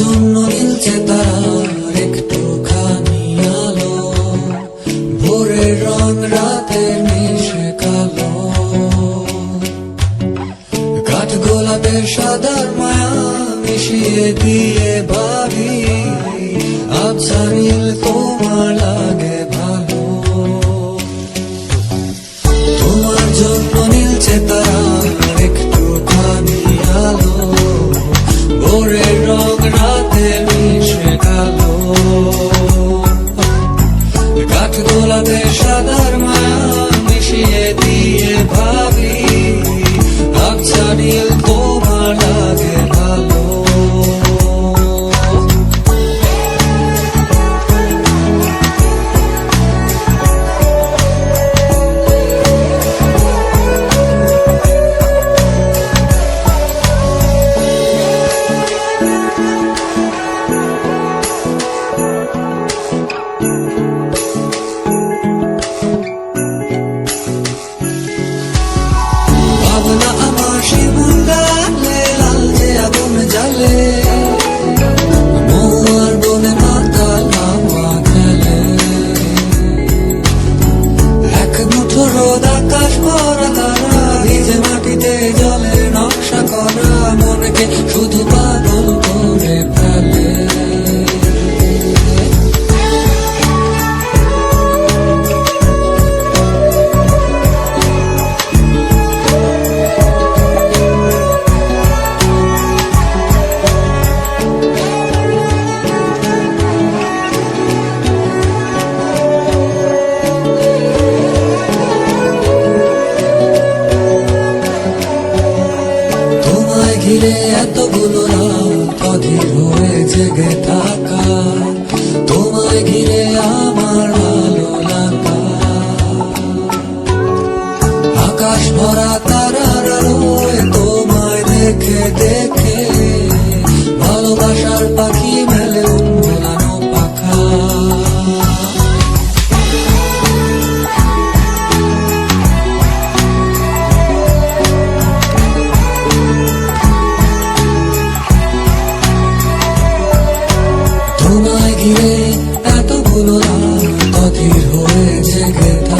জন্য গিলছে তার একটু খানি আলো। ভোরের রং রাতের মিশে কালো। কাঠ গোলাপের সাদার মায়া মিশিয়ে দিয়ে ভাবি আবছা নীল তোমার লাগে ভালো। তোমার জন্য নীলছে তার একটু খানি আলো। ভোরের রং শুধু পাগল এতগুলো রাত অধীর হয়ে জেগে থাকা। 在远方